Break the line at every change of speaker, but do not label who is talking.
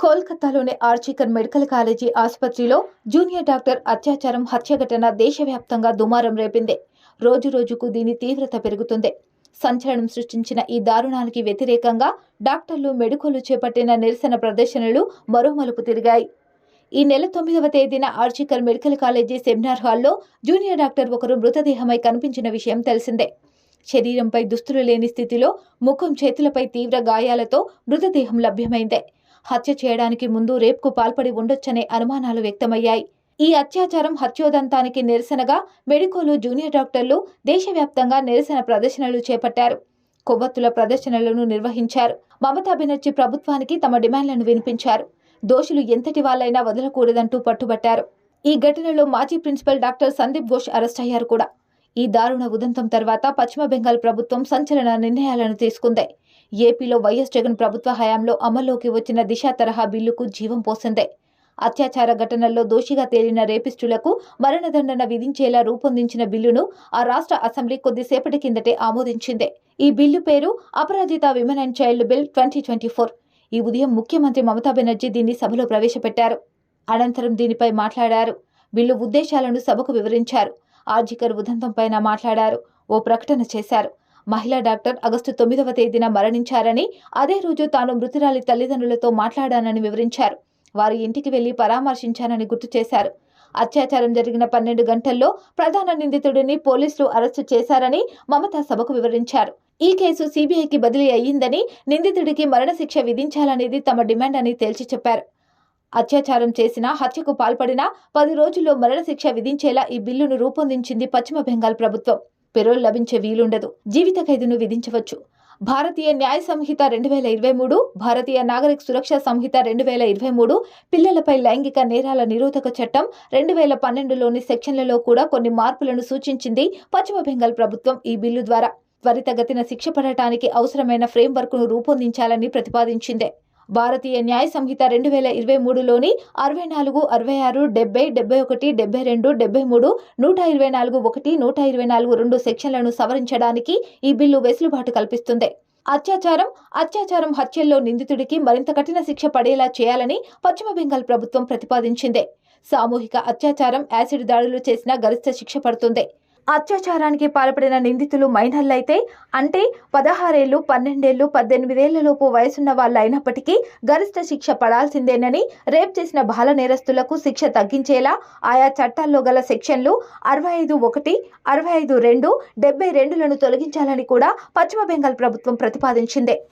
కోల్కతాలోని ఆర్చికర్ medical college ఆసుపత్రిలో junior doctor అత్యాచారం హత్య ఘటన దేశవ్యాప్తంగా దుమారం రేపింది. రోజు రోజుకు దీని తీవ్రత పెరుగుతుంది. సంచలనం సృష్టించిన ఈ దారుణానికి వ్యతిరేకంగా డాక్టర్లు మెడికోలు చేపట్టిన నిరసన ప్రదర్శనలు మరో మలుపు తిరిగాయి. ఈ నెల తొమ్మిదవ తేదీన ఆర్చికర్ మెడికల్ కాలేజీ సెమినార్ హాల్లో జూనియర్ డాక్టర్ ఒకరు మృతదేహమై కనిపించిన విషయం తెలిసిందే. శరీరంపై దుస్తులు లేని స్థితిలో ముఖం చేతులపై తీవ్ర గాయాలతో మృతదేహం లభ్యమైందే. హత్య చేయడానికి ముందు రేప్కు పాల్పడి ఉండొచ్చనే అనుమానాలు వ్యక్తమయ్యాయి. ఈ అత్యాచారం హత్యోదంతానికి నిరసనగా మెడికోలు జూనియర్ డాక్టర్లు దేశవ్యాప్తంగా నిరసన ప్రదర్శనలు చేపట్టారు. కొవ్వొత్తుల ప్రదర్శనలను నిర్వహించారు. మమతా బెనర్జీ ప్రభుత్వానికి తమ డిమాండ్లను వినిపించారు. దోషులు ఎంతటి వాళ్ళైనా వదలకూడదంటూ పట్టుబట్టారు. ఈ ఘటనలో మాజీ principal doctor Sandip Ghosh arrest అయ్యారు కూడా. ఈ దారుణ ఉదంతం తర్వాత పశ్చిమ బెంగాల్ ప్రభుత్వం సంచలన నిర్ణయాలను తీసుకుంది. ఏపీలో వైఎస్ జగన్ ప్రభుత్వ హయాంలో అమల్లోకి వచ్చిన దిశ తరహా బిల్లుకు జీవం పోసిందే. అత్యాచార ఘటనల్లో దోషిగా తేలిన రేపిస్టులకు మరణదండన విధించేలా రూపొందించిన బిల్లును ఆ రాష్ట్ర అసెంబ్లీ కొద్దిసేపటి కిందటే ఆమోదించింది. ఈ బిల్లు పేరు Aparajita women and child bill twenty twenty four. ఈ ఉదయం ముఖ్యమంత్రి మమతా బెనర్జీ దీన్ని సభలో ప్రవేశపెట్టారు. అనంతరం దీనిపై మాట్లాడారు. బిల్లు ఉద్దేశాలను సభకు వివరించారు. ఆర్జికర్ ఉదంతంపైన మాట్లాడారు. ఓ ప్రకటన చేశారు. మహిళా డాక్టర్ ఆగస్టు తొమ్మిదవ తేదీన మరణించారని అదే రోజు తాను మృతురాలి తల్లిదండ్రులతో మాట్లాడానని వివరించారు. వారి ఇంటికి వెళ్ళి పరామర్శించానని గుర్తు చేశారు. అత్యాచారం జరిగిన పన్నెండు గంటల్లో ప్రధాన నిందితుడిని పోలీసులు అరెస్టు చేశారని మమత సభకు వివరించారు. ఈ కేసు సీబీఐకి బదిలీ అయ్యిందని నిందితుడికి మరణశిక్ష విధించాలనేది తమ డిమాండ్ అని తేల్చి చెప్పారు. అత్యాచారం చేసినా హత్యకు పాల్పడినా పది రోజుల్లో మరణశిక్ష విధించేలా ఈ బిల్లును రూపొందించింది పశ్చిమ బెంగాల్ ప్రభుత్వం. పెరోల్ లభించే వీలుండదు. జీవిత ఖైదును విధించవచ్చు. భారతీయ న్యాయ సంహిత రెండు వేల ఇరవై మూడు భారతీయ నాగరిక సురక్ష సంహిత రెండు వేల ఇరవై మూడు పిల్లలపై లైంగిక నేరాల నిరోధక చట్టం రెండు వేల పన్నెండులోని సెక్షన్లలో కూడా కొన్ని మార్పులను సూచించింది పశ్చిమ బెంగాల్ ప్రభుత్వం ఈ బిల్లు ద్వారా. త్వరితగతిన శిక్ష పడటానికి అవసరమైన ఫ్రేమ్వర్క్ను రూపొందించాలని ప్రతిపాదించింది. భారతీయ న్యాయ సంహిత రెండు వేల ఇరవై మూడులోని అరవై నాలుగు అరవై ఆరు డెబ్బై డెబ్బై ఒకటి డెబ్బై రెండు డెబ్బై మూడు నూట ఇరవై నాలుగు ఒకటి నూట ఇరవై నాలుగు రెండు సెక్షన్లను సవరించడానికి ఈ బిల్లు వెసులుబాటు కల్పిస్తుంది. అత్యాచారం అత్యాచారం హత్యల్లో నిందితుడికి మరింత కఠిన శిక్ష పడేలా చేయాలని పశ్చిమ బెంగాల్ ప్రభుత్వం ప్రతిపాదించింది. సామూహిక అత్యాచారం యాసిడ్ దాడులు చేసినా గరిష్ట శిక్ష పడుతుంది. అత్యాచారానికి పాల్పడిన నిందితులు మైనర్లైతే అంటే పదహారేళ్ళు పన్నెండేళ్ళు పద్దెనిమిదేళ్ళలోపు వయసున్న వాళ్ళు అయినప్పటికీ గరిష్ట శిక్ష పడాల్సిందేనని రేప్ చేసిన బాల నేరస్తులకు శిక్ష తగ్గించేలా ఆయా చట్టాల్లో గల సెక్షన్లు అరవై ఐదు ఒకటి అరవై ఐదు రెండు డెబ్బై రెండులను తొలగించాలని కూడా పశ్చిమ బెంగాల్ ప్రభుత్వం ప్రతిపాదించింది.